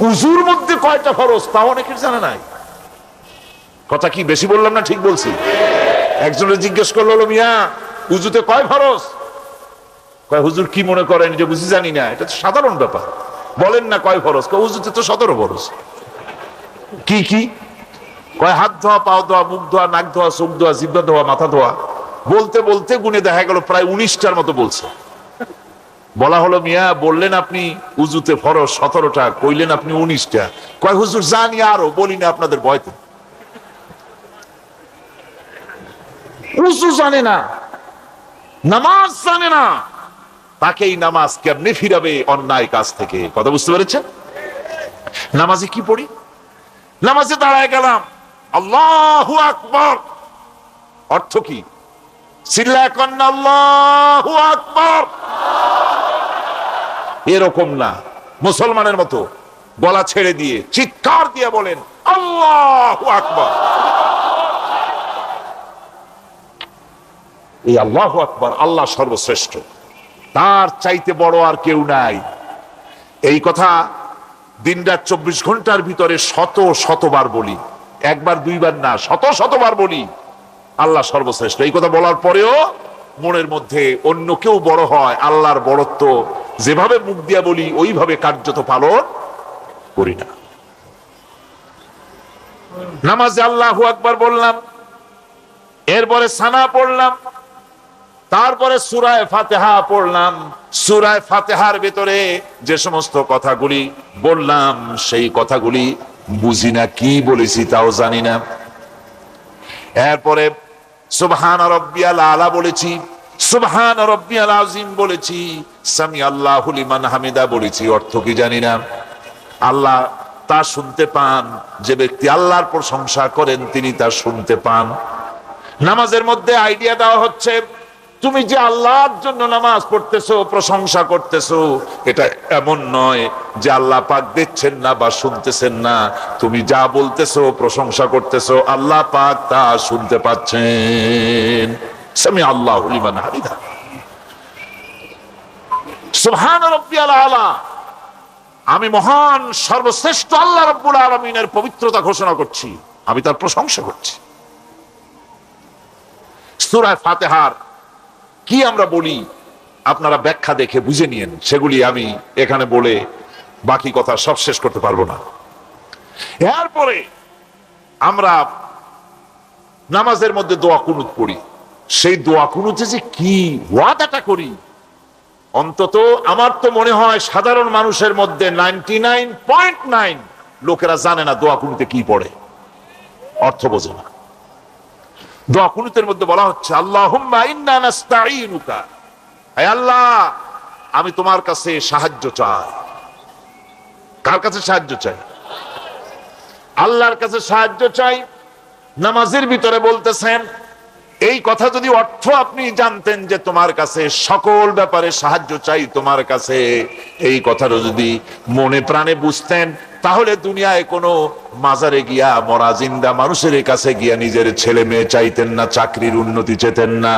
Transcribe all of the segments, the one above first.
উজুর মধ্যে কয়টা ফরজ তা অনেকের জানা নাই। কথা কি বেশি বললাম না ঠিক বলছি? একজনের জিজ্ঞেস করল মিয়া, উজুতে কয় ফরজ? কয়, হুজুর কি মনে করেন যে বুঝি জানি না, এটা তো সাধারণ ব্যাপার। বলেন না কয় ফরজ, কয়, উজুতে তো সতেরো ফরজ। কি কি? কয়, হাত ধোয়া পাও ধোয়া, মুখ ধোয়া, নাক ধোয়া, চোখ ধোয়া, জিব্বা ধোয়া, মাথা ধোয়া। বলতে বলতে গুনে দেখা গেল, প্রায় উনিশটার মতো বলছে। বলা হলো, মিয়া, বললেন আপনি উজুতে ফরজ, সতেরোটা, কইলেন আপনি উনিশটা। কয়, হুজুর, জানি আরও, বলি না আপনাদের ভয়তে। উজু জানে না, নামাজ জানে না নামাজ ফিরাবে অন্যায় কাজ থেকে, কথা বুঝতে পেরেছেন? নামাজে কি পড়ি? নামাজে দাঁড়ায় গেলাম, আল্লাহু আকবর, অর্থ কি? চিল্লায় কন্যা, আল্লাহু আকবর। এরকম না। মুসলমানের মতো গলা ছেড়ে দিয়ে, চিৎকার দিয়ে বলেন, আল্লাহু আকবর। এই আল্লাহু আকবর আল্লাহ সর্বশ্রেষ্ঠ। তার চাইতে বড় আর কেউ নাই। এই কথা দিন রাত চব্বিশ ঘণ্টার ভিতরে শত শতবার বলি। একবার, দুইবার না, শত শতবার বলি। আল্লাহ সর্বশ্রেষ্ঠ। এই কথা বলার পরেও মনের মধ্যে অন্য কেউ বড় হয়, আল্লাহর বড়ত্ব যেভাবে মুখ দিয়া বলি, ওইভাবে কার্যত পালন করি না। নামাজে আল্লাহ আকবার বললাম, এরপরে সানা পড়লাম, তারপরে সুরায় ফাতেহা পড়লাম। সুরায় ফাতেহার ভেতরে যে সমস্ত কথাগুলি বললাম, সেই কথাগুলি বুঝি না, কি বলেছি তাও জানি না। এরপরে সুবহান রব্বিয়াল আলা বলেছি সুবহান রব্বিয়াল আজিম বলেছি, সামি আল্লাহু লিমান হামিদা বলেছি, অর্থ কি জানি না? আল্লাহ তা শুনতে পান, যে ব্যক্তি আল্লাহর প্রশংসা করেন, তিনি তা শুনতে পান। নামাজের মধ্যে আইডিয়া দেওয়া হচ্ছে, তুমি যে আল্লাহর জন্য নামাজ পড়তেছো, প্রশংসা করতেছো, এটা এমন নয় যে আল্লাহ পাক দেখছেন না বা শুনতেছেন না। তুমি যা বলতেছো, প্রশংসা করতেছো, আল্লাহ পাক তা শুনতে পাচ্ছেন। সামি আল্লাহ হামিদা। আমি মহান, সর্বশ্রেষ্ঠ আল্লাহ রাব্বুল আলামিনের পবিত্রতা ঘোষণা করছি। আমি তার প্রশংসা করছি। সূরা ফাতিহার কি আমরা বলি? আপনারা ব্যাখ্যা দেখে বুঝে নিয়েন। সেগুলি আমি এখানে বলে বাকি কথা সব শেষ করতে পারব না। এরপরে আমরা নামাজের মধ্যে দোয়া কুনুত পড়ি। সেই দোয়া কুনুতে যে কি ওয়াদাটা করি? অন্তত আমার তো মনে হয় সাধারণ মানুষের মধ্যে নাইনটি লোকেরা জানে না দোয়া কুনুতে কি পড়ে। অর্থ বোঝে না। দোয়া কুনুতের মধ্যে বলা হচ্ছে আল্লাহ আল্লাহ, আমি তোমার কাছে সাহায্য চাই। কার কাছে সাহায্য চাই? আল্লাহর কাছে সাহায্য চাই। নামাজের ভিতরে বলতেছেন এই কথা যদি অর্থ আপনি জানতেন যে তোমার কাছে সকল ব্যাপারে সাহায্য চাই, তোমার কাছে এই কথাটা যদি মনে প্রাণে বুঝতেন, তাহলে দুনিয়ায় কোনো মাজারে গিয়া, মরা জিন্দা মানুষের কাছে গিয়া নিজের ছেলে মেয়ে চাইতেন না, চাকরির উন্নতি চেতেন না।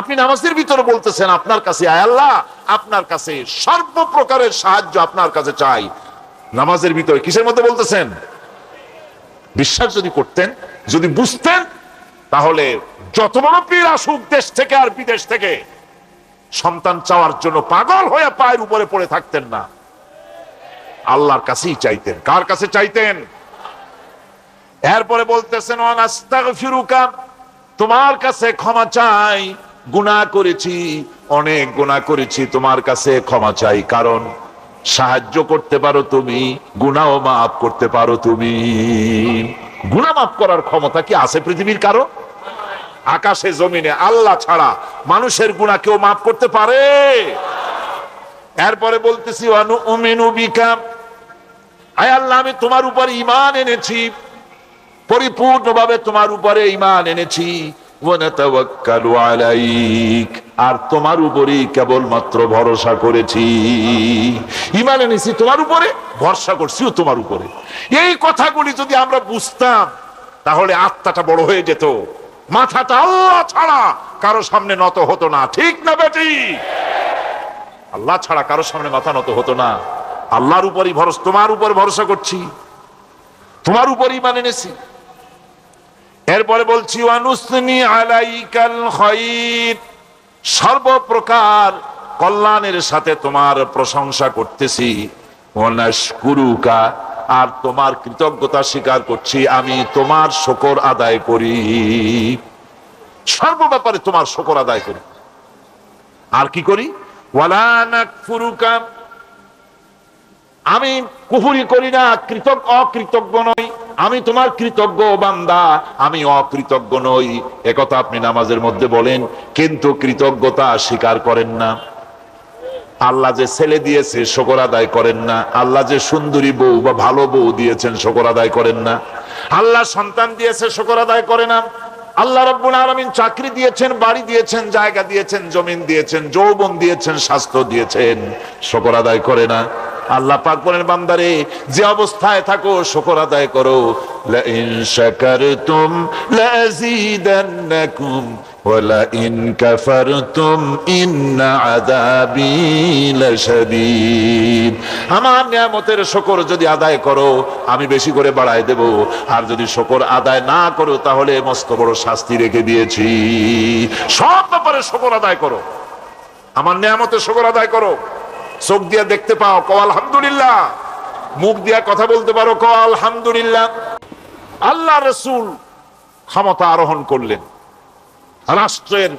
আপনি নামাজের ভিতরে বলতেছেন, আপনার কাছে আয় আল্লাহ, আপনার কাছে সর্বপ্রকারের সাহায্য আপনার কাছে চাই। নামাজের ভিতরে কিসের মধ্যে বলতেছেন? বিশ্বাস যদি করতেন, যদি বুঝতেন, তাহলে যত বড় পীর আসুক দেশ থেকে আর বিদেশ থেকে, সন্তান চাওয়ার জন্য পাগল হয়ে পায়ের উপরে পড়ে থাকতেন না। আল্লাহর কাছেই চাইতেন। কার কাছে চাইতেন? এরপরে বলতেছেন, অনাস্তাগফিরুকা, তোমার কাছে ক্ষমা চাই। গুনাহ করেছি, অনেক গুনাহ করেছি, তোমার কাছে ক্ষমা চাই। কারণ সাহায্য করতে পারো তুমি গুনাও মাফ করতে পারো তুমি। গুনাহ মাফ করার ক্ষমতা কি আছে পৃথিবীর কারও? আকাশে, জমিনে, আল্লাহ ছাড়া মানুষের গুনাহ কেউ মাফ করতে পারে? এরপরে বলতেছি অনু উমিনু বিকা। আয় আল্লাহ, আমি তোমার উপর ইমান এনেছি, পরিপূর্ণভাবে তোমার উপরে ইমান এনেছি। আর তোমার উপরেই কেবলমাত্র ভরসা করেছি। ইমান এনেছি তোমার উপরে, ভরসা করছিও তোমার উপরে। এই কথাগুলি যদি আমরা বুঝতাম, তাহলে আত্মাটা বড় হয়ে যেত। মাথাটা আল্লাহ ছাড়া কারও সামনে নত হতো না। ঠিক না বেটি? আল্লাহ ছাড়া কারোর সামনে মাথা নত হতো না। আল্লাহর উপরই ভরসা তোমার উপর ভরসা করছি। তোমার উপরই মানে নেছি এরপরে বলছি সর্বপ্রকার কল্যাণের সাথে তোমার প্রশংসা করতেছি। আর তোমার কৃতজ্ঞতা স্বীকার করছি, আমি তোমার শকর আদায় করি। সর্ব ব্যাপারে তোমার শকর আদায় করি। আর কি করি? ওয়ালা আমি কুহুরি করি না কৃতজ্ঞ অকৃতজ্ঞ নই। আমি তোমার কৃতজ্ঞ বান্দা, আমি অকৃতজ্ঞ নই। একথা আপনি নামাজের মধ্যে বলেন, কিন্তু কৃতজ্ঞতা স্বীকার করেন না। আল্লাহ যে ছেলে দিয়েছে, শকর আদায় করেন না। আল্লাহ যে সুন্দরী বউ বা ভালো বউ দিয়েছেন, শকর আদায় করেন না। আল্লাহ সন্তান দিয়েছে, শকর আদায় করে না। আল্লাহ রব্বুল আলমিন চাকরি দিয়েছেন, বাড়ি দিয়েছেন, জায়গা দিয়েছেন, জমিন দিয়েছেন, যৌবন দিয়েছেন, স্বাস্থ্য দিয়েছেন, শকর আদায় করে না। আল্লাহ পাক বলেন, বান্দারে, যে অবস্থায় থাকো, শকর আদায় করো। লাইন আমার নিয়ামতের শকর যদি আদায় করো, আমি বেশি করে বাড়ায় দেব। আর যদি শকর আদায় না করো, তাহলে মস্ত বড় শাস্তি রেখে দিয়েছি। সব ব্যাপারে শকর আদায় করো। আমার নিয়ামতের শকর আদায় করো। চোখ দিয়ে দেখতে পাও কো আলহামদুলিল্লাহ। মুখ দিয়া কথা বলতে পারো কো আলহামদুলিল্লাহ। আল্লাহ রসুল ক্ষমতা আরোহণ করলেন। রাষ্ট্রের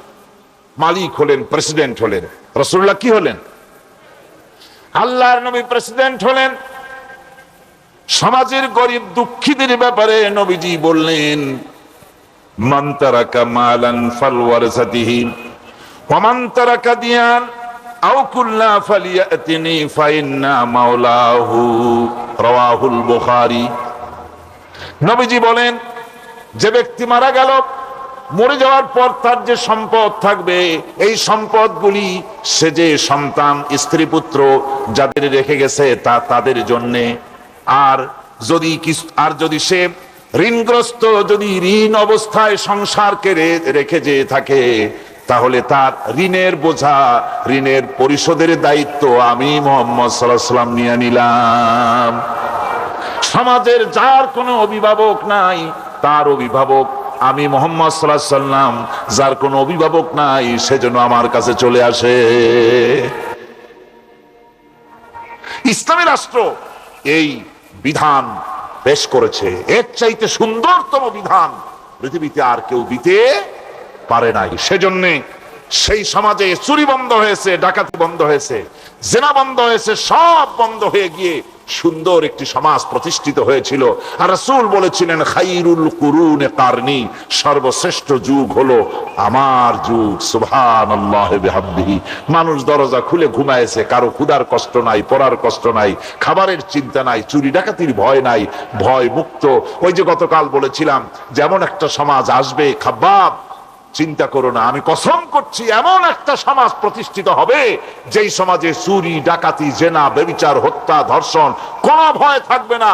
মালিক হলেন, প্রেসিডেন্ট হলেন। রসুল্লাহ কি হলেন? আল্লাহর নবী প্রেসিডেন্ট হলেন। সমাজের গরিব দুঃখীদের ব্যাপারে নবীজি বললেন, মান তারাকা মালান ফালওয়ারসাতিহি ওয়ামান তারাকা দিয়ান রাওয়াহুল বুখারী। নবীজি বলেন, যে ব্যক্তি মারা গেল, মরে যাওয়ার পর তার যে সম্পদ থাকবে, এই সম্পদগুলি সে যে সন্তান, স্ত্রী, পুত্র যাদের রেখে গেছে তা তাদের জন্যে। আর যদি আর যদি সে ঋণগ্রস্ত, যদি ঋণ অবস্থায় সংসারকে রেখে যে থাকে তাহলে তার ঋণের বোঝা, ঋণের পরিশোধের দায়িত্ব আমি মোহাম্মদ সাল্লাম নিয়ে নিলাম। সমাজের যার কোনো অভিভাবক নাই, তার অভিভাবক আমি মোহাম্মদ সাল্লাহ সাল্লাম যার কোনো অভিভাবক নাই সেজন্য আমার কাছে চলে আসে। ইসলামী রাষ্ট্র এই বিধান পেশ করেছে। এর চাইতে সুন্দরতম বিধান পৃথিবীতে আর কেউ দিতে পারে নাই। সেজন্যে সেই সমাজে চুরি বন্ধ হয়েছে, ডাকাতি বন্ধ হয়েছে, জেনা বন্ধ হয়েছে, সব বন্ধ হয়ে গিয়ে সুন্দর একটি সমাজ প্রতিষ্ঠিত হয়েছিল। আর রাসূল বলেছিলেন, খাইরুল কুরুনে কারনি সর্বশ্রেষ্ঠ যুগ হলো আমার যুগ। সুবহানাল্লাহ বিহামদিহি। মানুষ দরজা খুলে ঘুমায়েছে, কারও ক্ষুধার কষ্ট নাই, পড়ার কষ্ট নাই, খাবারের চিন্তা নাই, চুরি ডাকাতির ভয় নাই, ভয় মুক্ত। ওই যে গতকাল বলেছিলাম, যেমন একটা সমাজ আসবে খাবাব চিন্তা করো না, আমি কসম করছি, এমন একটা সমাজ প্রতিষ্ঠিত হবে যেই সমাজে চুরি, ডাকাতি, জেনা বেবিচার হত্যা, ধর্ষণ কোন ভয় থাকবে না।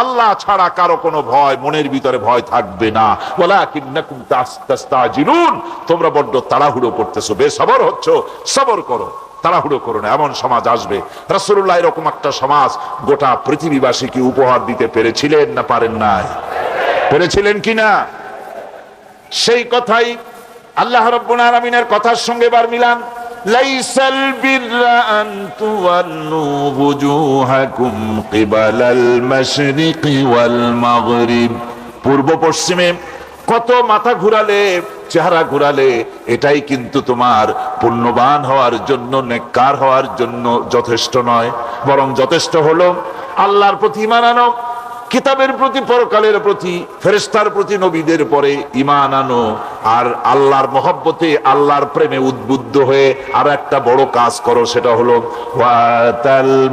আল্লাহ ছাড়া কারও কোনো ভয়, মনের ভিতরে ভয় থাকবে না। তোমরা বড্ড তাড়াহুড়ো করতেছো, বেসবর হচ্ছ, সবর করো, তাড়াহুড়ো করো না, এমন সমাজ আসবে। রাসূলুল্লাহ এরকম একটা সমাজ গোটা পৃথিবীবাসীকে উপহার দিতে পেরেছিলেন না পারেন নাই? পেরেছিলেন কিনা সেই কথাই আল্লাহ রব্বুল আলামিনের কথার সঙ্গে বার মিলান। পূর্ব পশ্চিমে কত মাথা ঘুরালে, চেহারা ঘুরালে, এটাই কিন্তু তোমার পুণ্যবান হওয়ার জন্য, নেককার হওয়ার জন্য যথেষ্ট নয়। বরং যথেষ্ট হলো আল্লাহর প্রতি মানানো কিতাবের প্রতি পরকালের প্রতি ফেরেস্তার প্রতি নবীদের পরে ইমান আনো। আর আল্লাহর মহব্বতে আল্লাহর প্রেমে উদ্বুদ্ধ হয়ে আর একটা বড় কাজ করো, সেটা হলো, ওয়াতাল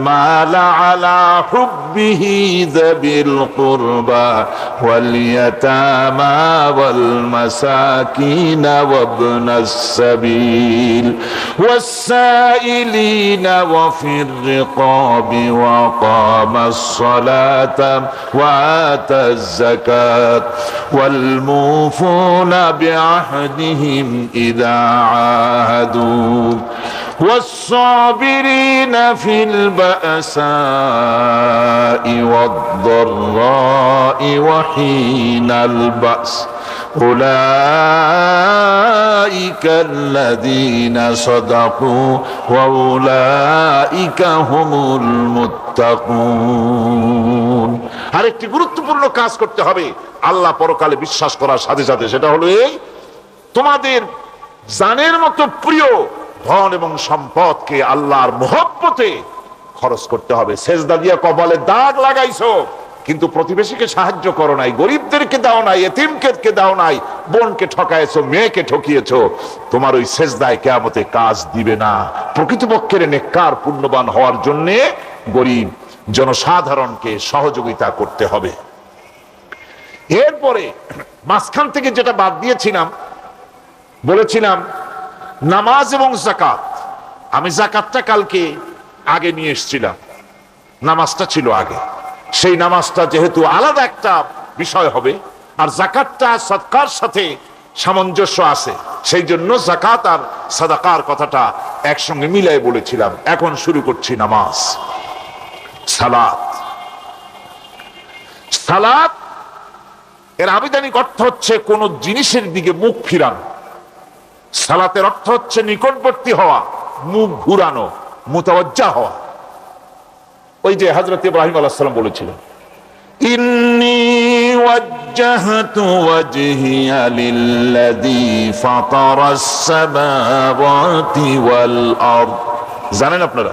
ওয়া بعهدهم إذا عاهدوا والصابرين في البأساء والضراء وحين البأس أولئك الذين صدقوا وأولئك هم المتقون আরেকটি গুরুত্বপূর্ণ কাজ করতে হবে আল্লাহ পরকালে বিশ্বাস করার সাথে সাথে সেটা হলো এই, তোমাদের জানের মতো প্রিয় ধন এবং সম্পদকে আল্লাহর মোহব্বতে খরচ করতে হবে। সেজদা দিয়ে কপালে দাগ লাগাইছো, কিন্তু প্রতিবেশীকে সাহায্য করো নাই, গরিবদেরকে দাও নাই এতিমকে দাও নাই, বোনকে ঠকাইছো, মেয়েকে ঠকিয়েছো, তোমার ওই সেজদায় কেয়ামতে কাজ দিবে না। প্রকৃতপক্ষের নেককার পুণ্যবান হওয়ার জন্যে গরিব জনসাধারণকে সহযোগিতা করতে হবে। এরপরে মাঝখান থেকে যেটা বাদ দিয়েছিলাম, বলেছিলাম, নামাজ এবং জাকাত আমি জাকাতটা কালকে আগে নিয়ে এসেছিলাম। নামাজটা ছিল আগে। সেই নামাজটা যেহেতু আলাদা একটা বিষয় হবে, আর জাকাতটা সৎকার সাথে সামঞ্জস্য আছে, সেই জন্য জাকাত আর সাদাকার কথাটা একসঙ্গে মিলাই বলেছিলাম। এখন শুরু করছি নামাজ। সালাত। সালাত এর আবিধানিক অর্থ হচ্ছে কোন জিনিসের দিকে মুখ ফিরানো সালাতের অর্থ হচ্ছে নিকটবর্তী হওয়া মুখ ঘুরানো মুতাবজ্জা হওয়া ওই যে হজরত ইব্রাহিম আলাহ সাল্লাম বলেছিলেন إني وجهت وجهي للذي فطر السماوات والأرض জানেন আপনারা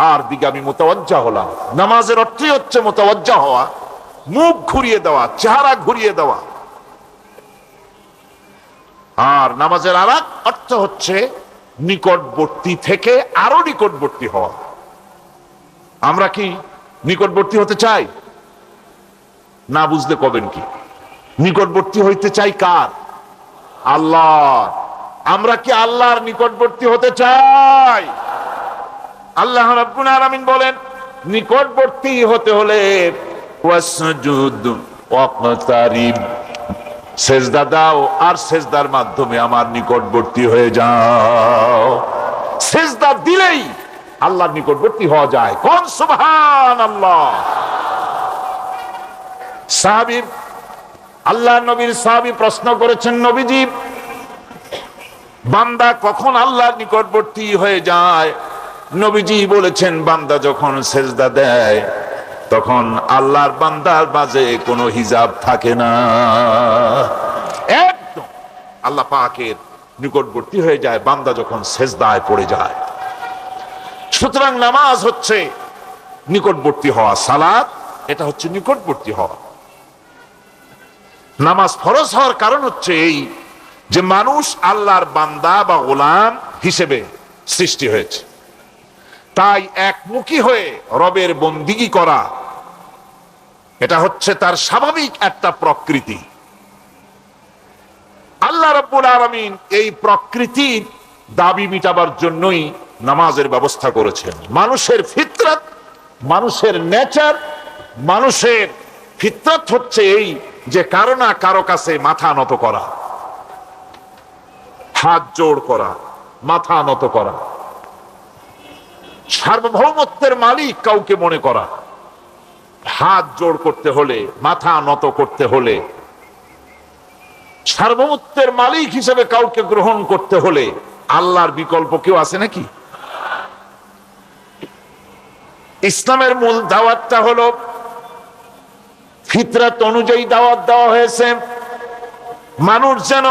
তার দিকে আমি মোতাবজ্জা হলাম। নামাজের অর্থই হচ্ছে মোতাবজ্জা হওয়া, মুখ ঘুরিয়ে দেওয়া, চেহারা ঘুরিয়ে দেওয়া। আর নামাজের আর অর্থ হচ্ছে নিকটবর্তী থেকে আরও নিকটবর্তী হওয়া। আমরা কি নিকটবর্তী হতে চাই? না বুঝলে কবেন কি? নিকটবর্তী হইতে চাই কার? আল্লাহ আমরা কি আল্লাহর নিকটবর্তী হতে চাই? আল্লাহ রাব্বুল বলেন, নিকটবর্তী হতে হলে দাও আর সেজদার মাধ্যমে আমার নিকটবর্তী হয়ে যাও। সেজদা দিলেই আল্লাহর নিকটবর্তী হওয়া যায়। কোন আল্লাহ সাহাবীর আল্লাহ নবীর সাহাবী প্রশ্ন করেছেন, নবীজি, বান্দা কখন আল্লাহর নিকটবর্তী হয়ে যায়? নবীজি বলেছেন, বান্দা যখন সেজদা দেয়, তখন আল্লাহর বান্দার মাঝে কোনো হিজাব থাকে না। একদম। আল্লাহ পাকের নিকটবর্তী হয়ে যায়, বান্দা যখন সেজদায় পড়ে যায়। সুতরাং নামাজ হচ্ছে নিকটবর্তী হওয়া সালাদ এটা হচ্ছে নিকটবর্তী হওয়া। নামাজ ফরজ হওয়ার কারণ হচ্ছে এই যে মানুষ আল্লাহর বান্দা বা গোলাম হিসেবে সৃষ্টি হয়েছে। তাই একমুখী হয়ে রবের বন্দিগি করা। এটা হচ্ছে তার স্বাভাবিক একটা প্রকৃতি। আল্লাহ রব্বুল আলমিন এই প্রকৃতির দাবি মিটাবার জন্যই নামাজের ব্যবস্থা করেছেন। মানুষের ফিতরত, মানুষের নেচার, মানুষের ফিতরত হচ্ছে এই যে কারও না কারও কাছে মাথা নত করা, হাত জোড় করা, মাথা নত করা। সার্বভৌমত্বের মালিক কাউকে মনে করা। হাত জোড় করতে হলে, মাথা নত করতে হলে। সার্বভৌমত্বের মালিক হিসেবে কাউকে গ্রহণ করতে হলে আল্লাহর বিকল্প কেউ আছে নাকি? ইসলামের মূল দাওয়াতটা হলো, ফিতরাত অনুযায়ী দাওয়াত দেওয়া হয়েছে। মানুষ যেন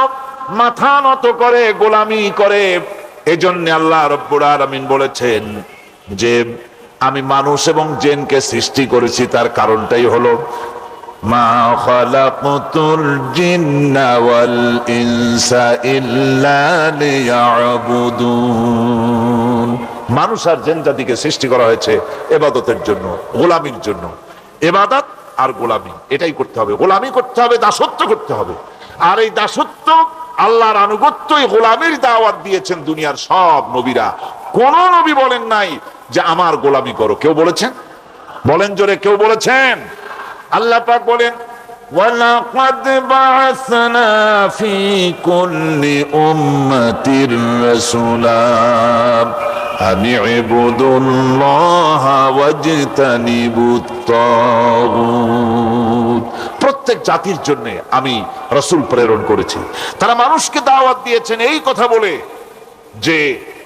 মাথা নত করে, গোলামি করে, এজন্য আল্লাহ রব্বুর আলমিন বলেছেন যে আমি মানুষ এবং জেনকে সৃষ্টি করেছি, তার কারণটাই হলো মানুষ আর জেন জাতিকে সৃষ্টি করা হয়েছে এবাদতের জন্য, গোলামির জন্য। এবাদত আর গোলামি, এটাই করতে হবে। গোলামি করতে হবে, দাসত্ব করতে হবে। আর এই দাসত্ব আল্লাহর আনুগত্য এই গোলামির দাওয়াত দিয়েছেন দুনিয়ার সব নবীরা। কোন নবী বলেন নাই যে আমার গোলামি করো কেউ বলেছেন বলেন জোরে কেউ বলেছেন আল্লাহ পাক বলেন ولقد بعثنا في كل أمة رسولا أن اعبدوا الله واجتنبوا الطاغوت প্রত্যেক জাতির জন্য আমি রসুল প্রেরণ করেছি তারা মানুষকে দাওয়াত দিয়েছেন এই কথা বলে যে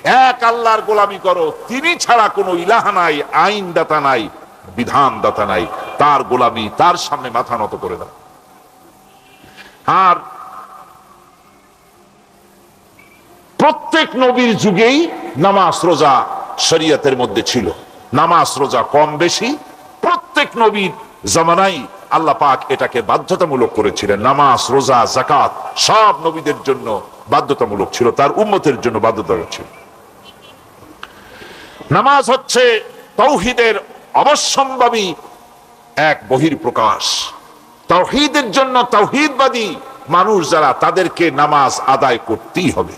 এক আল্লাহর গোলামি করো, তিনি ছাড়া কোনো ইলাহা নাই, আইনদাতা নাই, বিধানদাতা নাই। তার গোলামি তার সামনে মাথা নত করে দাও। আর প্রত্যেক নবীর যুগেই নামাজ রোজা শরীয়তের মধ্যে ছিল। নামাজ রোজা কম বেশি, প্রত্যেক নবীর জামানাই আল্লাহ পাক এটাকে বাধ্যতামূলক করেছিলেন। নামাজ, রোজা জাকাত সব নবীদের জন্য বাধ্যতামূলক ছিল, তার উম্মতের জন্য বাধ্যতামূলক ছিল। নামাজ হচ্ছে তৌহিদের অবশ্যম্ভাবী এক বহির প্রকাশ তৌহিদের জন্য তৌহিদবাদী মানুষ যারা, তাদেরকে নামাজ আদায় করতেই হবে।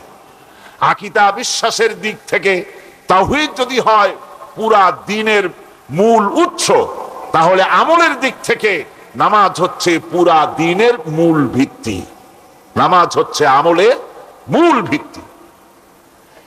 আকিদা বিশ্বাসের দিক থেকে তাওহিদ যদি হয় পুরা দিনের মূল উৎস, তাহলে আমলের দিক থেকে নামাজ হচ্ছে পুরা দিনের মূল ভিত্তি। নামাজ হচ্ছে আমলের মূল ভিত্তি।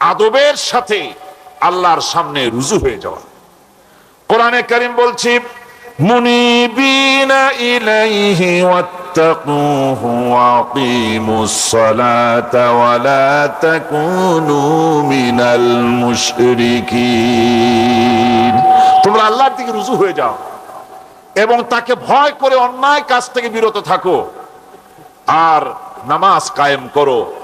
আদবের সাথে আল্লাহর সামনে রুজু হয়ে যাওয়া। কোরআনে করিম বলছি মিনাল তোমরা আল্লাহর দিকে রুজু হয়ে যাও এবং তাকে ভয় করে অন্যায় কাজ থেকে বিরত থাকো। আর নামাজ কায়েম করো।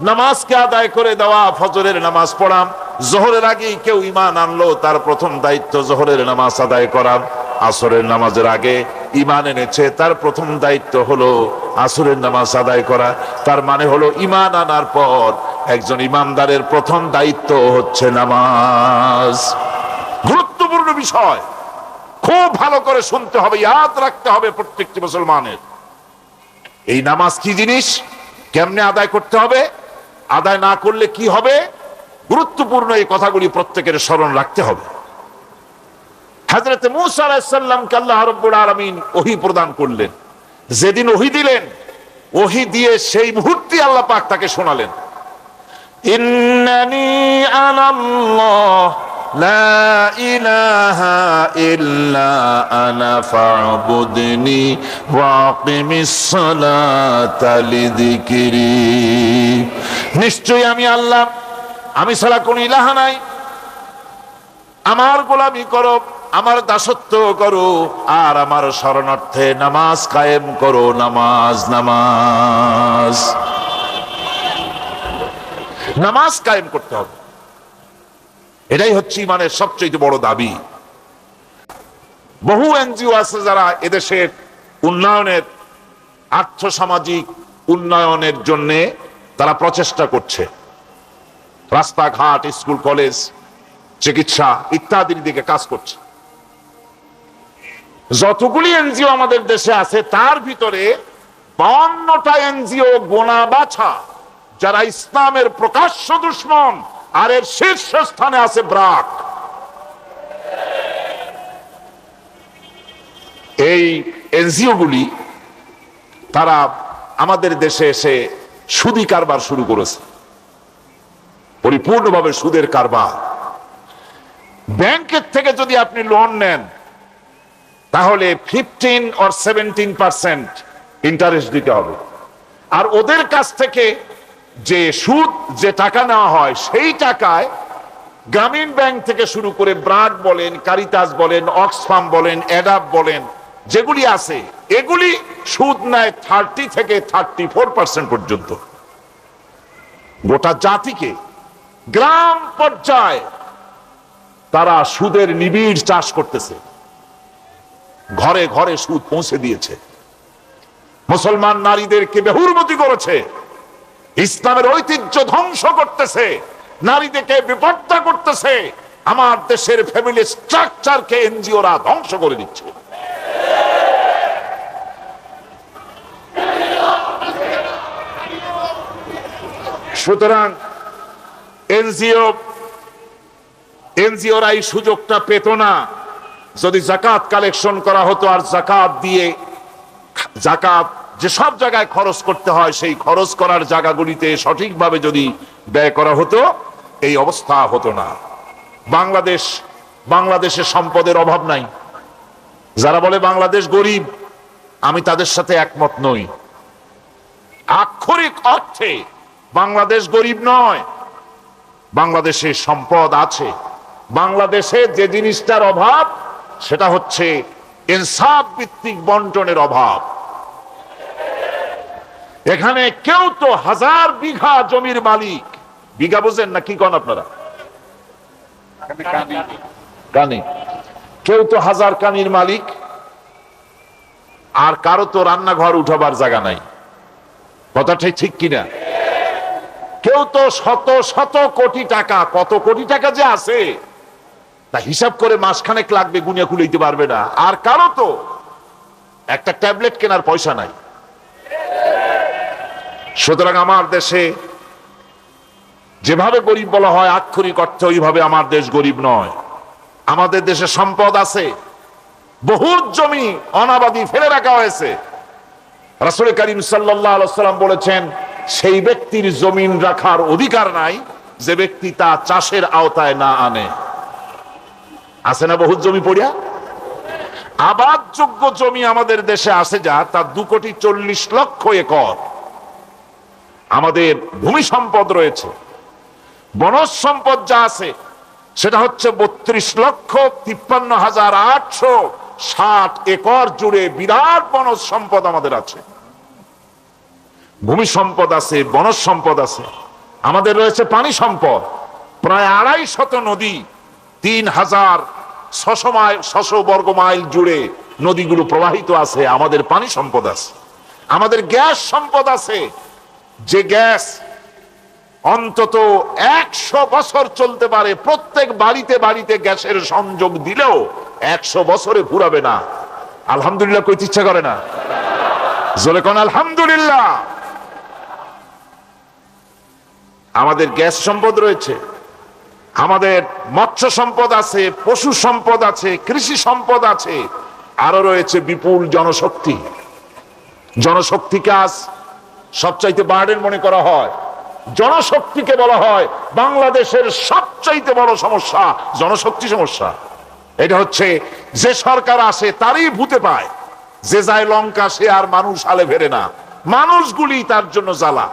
নামাজকে আদায় করে দেওয়া, ফজরের নামাজ পড়াম জোহরের আগেই কেউ ইমান আনলো, তার প্রথম দায়িত্ব জোহরের নামাজ আদায় করা। আসরের নামাজের আগে ইমান এনেছে, তার প্রথম দায়িত্ব হলো আসরের নামাজ আদায় করা। তার মানে হলো ইমান আনার পর একজন ইমানদারের প্রথম দায়িত্ব হচ্ছে নামাজ। গুরুত্বপূর্ণ বিষয়। খুব ভালো করে শুনতে হবে, ইয়াদ রাখতে হবে প্রত্যেকটি মুসলমানের। এই নামাজ কি জিনিস? কেমনে আদায় করতে হবে? আদায় না করলে কি হবে? গুরুত্বপূর্ণ এই কথাগুলি প্রত্যেকের স্মরণ রাখতে হবে। হাজরত আল্লাহ রব্বুল আলমিন ওহি প্রদান করলেন। যেদিন ওহি দিলেন, ওহি দিয়ে সেই মুহূর্তে আল্লাহ পাক তাকে শোনালেন। ইন্নানি আনাল্লাহ ইলাহা ইল্লা আনা ফা'বুদনি ওয়াকিমিস সালাতা লিযিকরি। নিশ্চয়ই আমি আল্লাহ, আমি ছাড়া কোন ইলাহা নাই। আমার গোলামি করো, আমার দাসত্ব করো, আর আমার শরণার্থে নামাজ কায়েম করো, নামাজ নামাজ। নামাজ কায়েম করতে হবে। এটাই হচ্ছে ইমানের সবচেয়ে বড় দাবি। বহু এনজিও আছে যারা এদেশের উন্নয়নের, আর্থসামাজিক উন্নয়নের জন্য তারা প্রচেষ্টা করছে। রাস্তাঘাট, স্কুল, কলেজ, চিকিৎসা ইত্যাদির দিকে কাজ করছে। যতগুলি এনজিও আমাদের দেশে আছে, তার ভিতরে বাউন্নটা এনজিও গোনা বাছা, যারা ইসলামের প্রকাশ্য দুশ্মন আর এর শীর্ষস্থানে আছে ব্রাক। এই এনজিও গুলি তারা আমাদের দেশে এসে সুদি কারবার শুরু করেছে। পরিপূর্ণভাবে সুদের কারবার। ব্যাংকের থেকে যদি আপনি লোন নেন, তাহলে fifteen or seventeen percent interest দিতে হবে। আর ওদের কাছ থেকে যে সুদ, যে টাকা নেওয়া হয়, সেই টাকায় গ্রামীণ ব্যাংক থেকে শুরু করে ব্রাড বলেন, কারিতাস বলেন, অক্সফাম বলেন অ্যাডাপ বলেন, যেগুলি আছে, এগুলি সুদ নেয় থার্টি থেকে থার্টি ফোর পার্সেন্ট পর্যন্ত। গোটা জাতিকে গ্রাম পর্যায়ে তারা সুদের নিবিড় চাষ করতেছে। ঘরে ঘরে সুদ পৌঁছে দিয়েছে। মুসলমান নারীদেরকে বেহুরমতি করেছে। ইসলামের ঐতিহ্য ধ্বংস করতেছে, নারীদেরকে বিপর্দা করতেছে, আমার দেশের ফ্যামিলি স্ট্রাকচারকে এনজিওরা ধ্বংস করে দিচ্ছে। সুতরাং এনজিও, এনজিওরা এই সুযোগটা পেত না। যদি জাকাত কালেকশন করা হতো আর জাকাত দিয়ে, জাকাত যে সব জায়গায় খরচ করতে হয়, সেই খরচ করার জায়গাগুলিতে সঠিকভাবে যদি ব্যয় করা হতো, এই অবস্থা হতো না। বাংলাদেশ বাংলাদেশের সম্পদের অভাব নাই। যারা বলে বাংলাদেশ গরিব, আমি তাদের সাথে একমত নই। আক্ষরিক অর্থে, বাংলাদেশ গরিব নয়, বাংলাদেশে সম্পদ আছে। বাংলাদেশে যে জিনিসটার অভাব, সেটা হচ্ছে ইনসাফ ভিত্তিক বন্টনের অভাব। এখানে কেউ তো হাজার বিঘা জমির মালিক। বিঘা বুঝেন না কি কন আপনারা? কানি। কেউ তো হাজার কানির মালিক, আর কারও তো রান্নাঘর উঠাবার জায়গা নাই। কথাটাই ঠিক কিনা? কেউ তো শত শত কোটি টাকা, কত কোটি টাকা যে আছে, তা হিসাব করে মাসখানেক লাগবে গুনিয়া খুলইতে পারবে না। আর কারও তো একটা ট্যাবলেট কেনার পয়সা নাই। সুতরাং আমার দেশে যেভাবে গরিব বলা হয় আক্ষরিক অর্থে ওইভাবে আমার দেশ গরিব নয়। আমাদের দেশে সম্পদ আছে, বহুত জমি অনাবাদি ফেলে রাখা হয়েছে। রাসুল করিম সাল্লাম বলেছেন, সেই ব্যক্তির জমিন রাখার অধিকার নাই যে ব্যক্তি তা চাষের আওতায় না আনে। আছে না বহুত জমি পড়িয়া? আবাদযোগ্য জমি আমাদের দেশে আছে যা, তা দু কোটি চল্লিশ লক্ষ একর। আমাদের ভূমি সম্পদ রয়েছে। বনজ সম্পদ যা আছে, সেটা হচ্ছে বত্রিশ লক্ষ তিপ্পান্ন হাজার আটশো ষাট একর জুড়ে বিরাট বনজ সম্পদ আমাদের আছে। ভূমি সম্পদ আছে, বনজ সম্পদ আছে। আমাদের রয়েছে পানি সম্পদ। প্রায় আড়াই শত নদী, তিন হাজার ছশো মাইল, ছশো বর্গ মাইল জুড়ে নদীগুলো প্রবাহিত আছে। আমাদের পানি সম্পদ আছে। আমাদের গ্যাস সম্পদ আছে। যে গ্যাস অন্তত একশো বছর চলতে পারে, প্রত্যেক বাড়িতে বাড়িতে গ্যাসের সংযোগ দিলেও একশো বছরে ফুরাবে না। আলহামদুলিল্লাহ কইতে ইচ্ছা করে না। জোরে কোন আলহামদুলিল্লাহ। আমাদের গ্যাস সম্পদ রয়েছে, আমাদের মৎস্য সম্পদ আছে, পশু সম্পদ আছে, কৃষি সম্পদ আছে, আরও রয়েছে বিপুল জনশক্তি। জনশক্তি আজ সবচাইতে বার্ডেন মনে করা হয়। জনশক্তিকে বলা হয় বাংলাদেশের সবচাইতে বড় সমস্যা। জনশক্তি সমস্যা। এটা হচ্ছে যে সরকার আসে তারই ভূতে পায়। যে যায় লঙ্কা, সে আর মানুষ আলে ফেরে না। মানুষগুলি তার জন্য জ্বালা।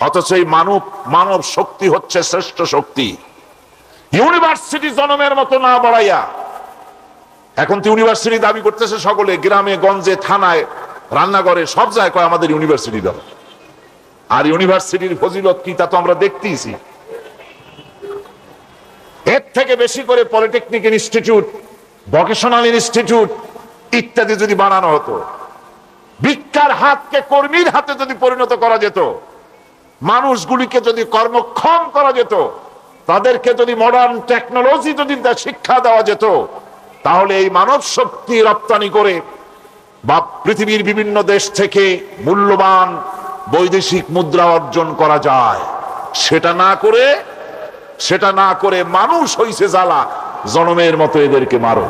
অথচ এই মানব মানব শক্তি হচ্ছে শ্রেষ্ঠ শক্তি। ইউনিভার্সিটি জনমের মতো না বাড়াইয়া। এখন তো ইউনিভার্সিটি দাবি করতেছে সকলে, গ্রামে, গঞ্জে, থানায় রান্নাঘরে সব জায়গায় কয় আমাদের ইউনিভার্সিটি দাও। আর ইউনিভার্সিটির ফজিলত কি তা তো আমরা দেখতেইছি। এর থেকে বেশি করে পলিটেকনিক ইনস্টিটিউট, ভোকেশনাল ইনস্টিটিউট ইত্যাদি যদি বানানো হতো, ভিক্ষার হাতকে কর্মীর হাতে যদি পরিণত করা যেত, মানুষগুলিকে যদি কর্মক্ষম করা যেত, তাদেরকে যদি মডার্ন টেকনোলজি যদি শিক্ষা দেওয়া যেত, তাহলে এই মানব শক্তি রপ্তানি করে বা পৃথিবীর বিভিন্ন দেশ থেকে মূল্যবান বৈদেশিক মুদ্রা অর্জন করা যায়। সেটা না করে, সেটা না করে মানুষ হইছে জ্বালা, জনমের মতো এদেরকে মারো।